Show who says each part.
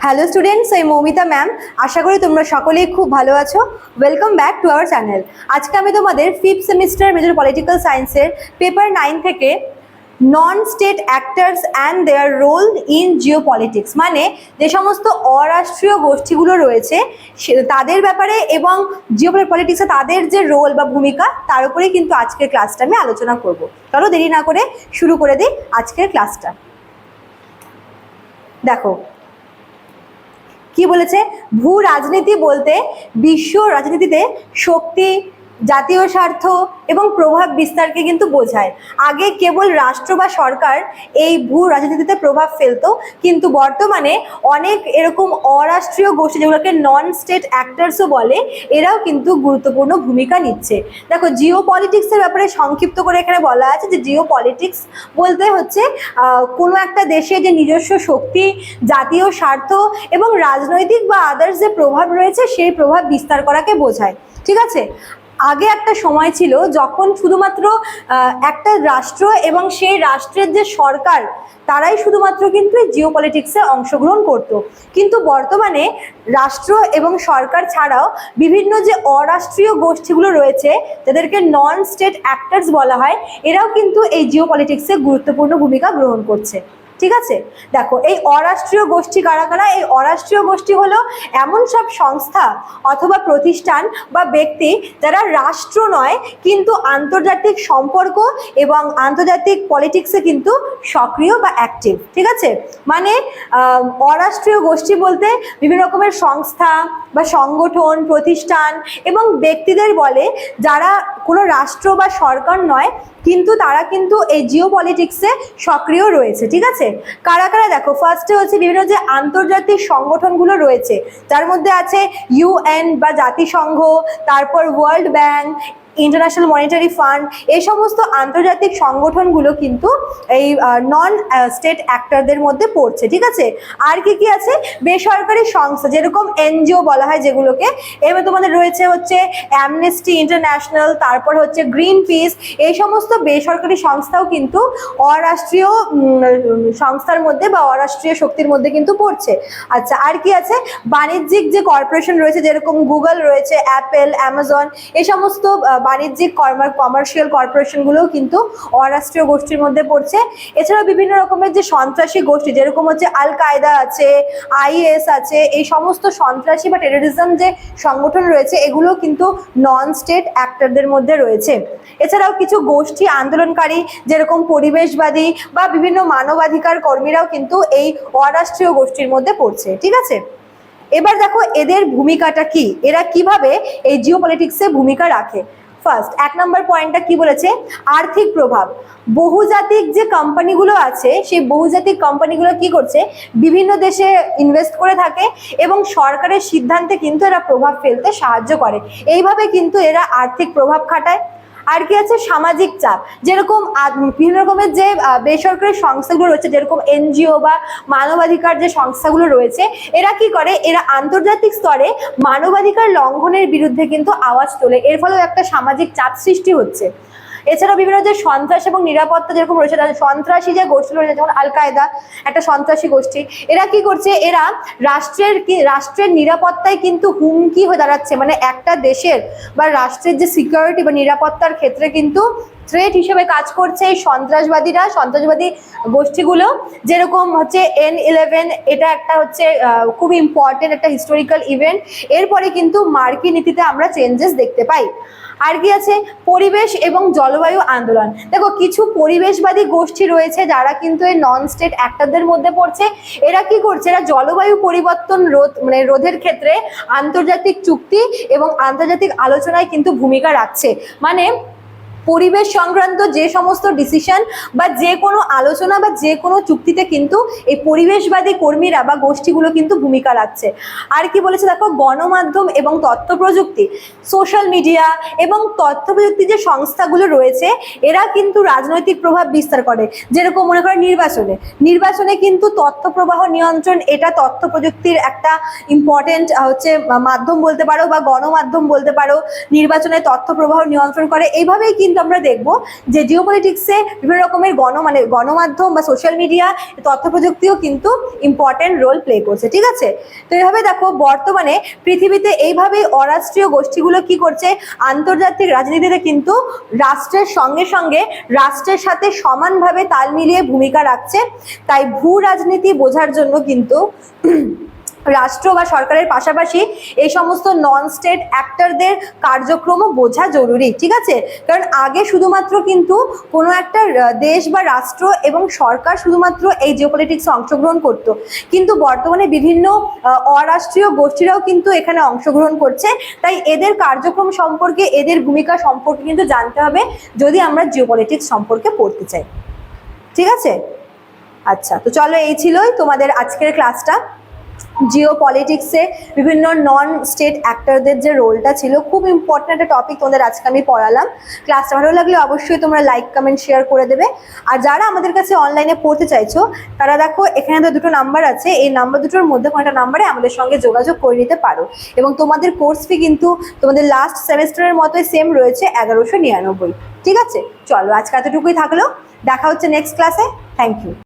Speaker 1: Hello students আমি Moumita ma'am আশা করি তোমরা সকলেই খুব ভালো আছো। Welcome back to our channel আজকে আমি তোমাদের ফিফথ সেমিস্টার মেজর পলিটিক্যাল সায়েন্সের পেপার নাইন থেকে non state actors and their role in geopolitics মানে যে সমস্ত অরাষ্ট্রীয় গোষ্ঠীগুলো রয়েছে তাদের ব্যাপারে এবং জিও পলিটিক্সে তাদের যে রোল বা ভূমিকা, তার উপরেই কিন্তু আজকের ক্লাসটা আমি আলোচনা করব। চলো দেরি না করে শুরু করে দিই আজকের ক্লাসটা দেখো কি বলেছে? ভূ রাজনীতি বলতে বিশ্ব রাজনীতিতে শক্তি জাতীয় স্বার্থ এবং প্রভাব বিস্তারকে কিন্তু বোঝায়। আগে কেবল রাষ্ট্র বা সরকার এই ভূ রাজনীতিতে প্রভাব ফেলতো, কিন্তু বর্তমানে অনেক এরকম অরাষ্ট্রীয় গোষ্ঠী যেগুলোকে নন স্টেট অ্যাক্টার্সও বলে, এরাও কিন্তু গুরুত্বপূর্ণ ভূমিকা নিচ্ছে। দেখো জিও পলিটিক্সের ব্যাপারে সংক্ষিপ্ত করে এখানে বলা আছে যে জিও পলিটিক্স বলতে হচ্ছে কোনো একটা দেশে যে নিজস্ব শক্তি, জাতীয় স্বার্থ এবং রাজনৈতিক বা আদার্স যে প্রভাব রয়েছে, সেই প্রভাব বিস্তার করাকে বোঝায়। ঠিক আছে? আগে একটা সময় ছিল যখন শুধুমাত্র একটা রাষ্ট্র এবং সেই রাষ্ট্রের যে সরকার, তারাই শুধুমাত্র কিন্তু এই জিও পলিটিক্সে অংশগ্রহণ করত। কিন্তু বর্তমানে রাষ্ট্র এবং সরকার ছাড়াও বিভিন্ন যে অরাষ্ট্রীয় গোষ্ঠীগুলো রয়েছে, যাদেরকে নন স্টেট অ্যাক্টার্স বলা হয়, এরাও কিন্তু এই জিও পলিটিক্সে গুরুত্বপূর্ণ ভূমিকা গ্রহণ করছে। ঠিক আছে? দেখো, এই অরাষ্ট্রীয় গোষ্ঠী কারা কারা? এই অরাষ্ট্রীয় গোষ্ঠী হলো এমন সব সংস্থা অথবা প্রতিষ্ঠান বা ব্যক্তি যারা রাষ্ট্র নয়, কিন্তু আন্তর্জাতিক সম্পর্ক এবং আন্তর্জাতিক পলিটিক্সে কিন্তু সক্রিয় বা অ্যাক্টিভ ঠিক আছে? মানে অরাষ্ট্রীয় গোষ্ঠী বলতে বিভিন্ন রকমের সংস্থা বা সংগঠন, প্রতিষ্ঠান এবং ব্যক্তিদের বলে যারা কোনো রাষ্ট্র বা সরকার নয় কিন্তু তারা কিন্তু এই জিও পলিটিক্সে সক্রিয় রয়েছে, ঠিক আছে? কারা কারা দেখো ফার্স্টে হচ্ছে বিভিন্ন যে আন্তর্জাতিক সংগঠনগুলো রয়েছে, যার মধ্যে আছে ইউএন বা জাতিসংঘ, তারপর world bank international monetary fund এই সমস্ত আন্তর্জাতিক সংগঠনগুলো কিন্তু এই নন স্টেট অ্যাক্টরদের মধ্যে পড়ছে, ঠিক আছে? আর কি কি আছে? বেসরকারি সংস্থা, যেরকম এনজিও বলা হয় যেগুলোকে। এবার তোমাদের রয়েছে হচ্ছে অ্যামনেস্টি ইন্টারন্যাশনাল তারপর হচ্ছে গ্রিন পিস এই সমস্ত বেসরকারি সংস্থাও কিন্তু অরাষ্ট্রীয় সংস্থার মধ্যে বা অরাষ্ট্রীয় শক্তির মধ্যে কিন্তু পড়ছে। আচ্ছা আর কি আছে? বাণিজ্যিক যে কর্পোরেশন রয়েছে, যেরকম গুগল রয়েছে অ্যাপেল অ্যামাজন এই সমস্ত বাণিজ্যিক কর্মার কমার্শিয়াল কর্পোরেশনগুলোও কিন্তু অরাষ্ট্রীয় গোষ্ঠীর মধ্যে পড়ছে। এছাড়াও বিভিন্ন রকমের যে সন্ত্রাসী গোষ্ঠী, যেরকম হচ্ছে আল কায়দা আছে, আইএস আছে, এই সমস্ত সন্ত্রাসী বা টেরোরিজম যে সংগঠন রয়েছে এগুলো কিন্তু নন স্টেট অ্যাক্টরদের মধ্যে রয়েছে। এছাড়াও কিছু গোষ্ঠী আন্দোলনকারী, যেরকম পরিবেশবাদী বা বিভিন্ন মানবাধিকার কর্মীরাও কিন্তু এই অরাষ্ট্রীয় গোষ্ঠীর মধ্যে পড়ছে, ঠিক আছে? এবার দেখো, এদের ভূমিকাটা কি? এরা কীভাবে এই জিও ভূমিকা রাখে? ফার্স্ট এক নম্বর পয়েন্টটা কি বলেছে? আর্থিক প্রভাব। বহুজাতিক যে কোম্পানিগুলো আছে, সেই বহুজাতিক কোম্পানিগুলো কি করছে? বিভিন্ন দেশে ইনভেস্ট করে থাকে এবং সরকারের সিদ্ধান্তে কিন্তু এরা প্রভাব ফেলতে সাহায্য করে। এইভাবে কিন্তু এরা আর্থিক প্রভাব খাটায়। আর কি আছে? সামাজিক চাপ। যেরকম বিভিন্ন রকমের যে বেসরকারি সংস্থাগুলো রয়েছে, যেরকম এনজিও বা মানবাধিকার যে সংস্থাগুলো রয়েছে, এরা কি করে? এরা আন্তর্জাতিক স্তরে মানবাধিকার লঙ্ঘনের বিরুদ্ধে কিন্তু আওয়াজ তোলে। এর ফলেও একটা সামাজিক চাপ সৃষ্টি হচ্ছে। এছাড়াও বিভিন্ন যে সন্ত্রাস এবং নিরাপত্তা যেরকম রয়েছে সন্ত্রাসী যে গোষ্ঠী রয়েছে, যেমন আল কায়দা, একটা সন্ত্রাসী গোষ্ঠী, এরা কি করছে? এরা রাষ্ট্রের কি, রাষ্ট্রের নিরাপত্তায় কিন্তু হুমকি হয়ে দাঁড়াচ্ছে। মানে একটা দেশের বা রাষ্ট্রের যে সিকিউরিটি বা নিরাপত্তার ক্ষেত্রে কিন্তু থ্রেট হিসেবে কাজ করছে এই সন্ত্রাসবাদীরা, সন্ত্রাসবাদী গোষ্ঠীগুলো। যেরকম হচ্ছে এন ইলেভেন এটা একটা হচ্ছে খুব ইম্পর্টেন্ট একটা হিস্টোরিক্যাল ইভেন্ট এরপরে কিন্তু মার্কি নীতিতে আমরা চেঞ্জেস দেখতে পাই। আর কি আছে? পরিবেশ এবং জলবায়ু আন্দোলন। দেখো, কিছু পরিবেশবাদী গোষ্ঠী রয়েছে যারা কিন্তু এই নন স্টেট অ্যাক্টরদের মধ্যে পড়ছে। এরা কি করছে? এরা জলবায়ু পরিবর্তন রোধ মানে রোধের ক্ষেত্রে আন্তর্জাতিক চুক্তি এবং আন্তর্জাতিক আলোচনায় কিন্তু ভূমিকা রাখছে। মানে পরিবেশ সংক্রান্ত যে সমস্ত ডিসিশন বা যে কোনো আলোচনা বা যে কোনো চুক্তিতে কিন্তু এই পরিবেশবাদী কর্মীরা বা গোষ্ঠীগুলো কিন্তু ভূমিকা রাখছে। আর কি বলেছে দেখো, গণমাধ্যম এবং তথ্য প্রযুক্তি সোশ্যাল মিডিয়া এবং তথ্য প্রযুক্তি যে সংস্থাগুলো রয়েছে, এরা কিন্তু রাজনৈতিক প্রভাব বিস্তার করে। যেরকম মনে করে নির্বাচনে নির্বাচনে কিন্তু তথ্য প্রবাহ নিয়ন্ত্রণ, এটা তথ্য প্রযুক্তির একটা ইম্পর্টেন্ট হচ্ছে মাধ্যম বলতে পারো বা গণমাধ্যম বলতে পারো, নির্বাচনে তথ্য প্রবাহ নিয়ন্ত্রণ করে। এইভাবেই কিন্তু কিন্তু আমরা দেখব যে জিও পলিটিক্সে বিভিন্ন রকমের গণ মানে গণমাধ্যম বা সোশ্যাল মিডিয়া তথ্য প্রযুক্তিও কিন্তু ইম্পর্টেন্ট রোল প্লে করছে, ঠিক আছে? তো এইভাবে দেখো, বর্তমানে পৃথিবীতে এইভাবেই অরাষ্ট্রীয় গোষ্ঠীগুলো কি করছে, আন্তর্জাতিক রাজনীতিতে কিন্তু রাষ্ট্রের সঙ্গে সঙ্গে রাষ্ট্রের সাথে সমানভাবে তাল মিলিয়ে ভূমিকা রাখছে। তাই ভূ রাজনীতি বোঝার জন্য কিন্তু রাষ্ট্র বা সরকারের পাশাপাশি এই সমস্ত নন স্টেট অ্যাক্টরদের কার্যক্রমও বোঝা জরুরি, ঠিক আছে? কারণ আগে শুধুমাত্র কিন্তু কোনো একটা দেশ বা রাষ্ট্র এবং সরকার শুধুমাত্র এই জিওপলিটিক্সে অংশগ্রহণ করত। কিন্তু বর্তমানে বিভিন্ন অরাষ্ট্রীয় গোষ্ঠীরাও কিন্তু এখানে অংশগ্রহণ করছে। তাই এদের কার্যক্রম সম্পর্কে, এদের ভূমিকা সম্পর্কে কিন্তু জানতে হবে যদি আমরা জিওপলিটিক্স সম্পর্কে পড়তে চাই। ঠিক আছে? আচ্ছা তো চলো এই ছিলই তোমাদের আজকের ক্লাসটা জিও পলিটিক্সে বিভিন্ন নন স্টেট অ্যাক্টরদের যে রোলটা ছিল, খুব ইম্পর্ট্যান্ট একটা টপিক তোমাদের আজকে আমি পড়ালাম। ক্লাসটা ভালো লাগলে অবশ্যই তোমরা লাইক কমেন্ট শেয়ার করে দেবে। আর যারা আমাদের কাছে অনলাইনে পড়তে চাইছো, তারা দেখো, এখানে তো দুটো নাম্বার আছে। এই নাম্বার দুটোর মধ্যে কোনো একটা নাম্বারে আমাদের সঙ্গে যোগাযোগ করে নিতে পারো। এবং তোমাদের কোর্স ফি কিন্তু তোমাদের লাস্ট সেমেস্টারের মতোই সেম রয়েছে, এগারোশো নিরানব্বই। ঠিক আছে? চলো, আজকে এতটুকুই থাকল। দেখা হচ্ছে নেক্সট ক্লাসে থ্যাংক ইউ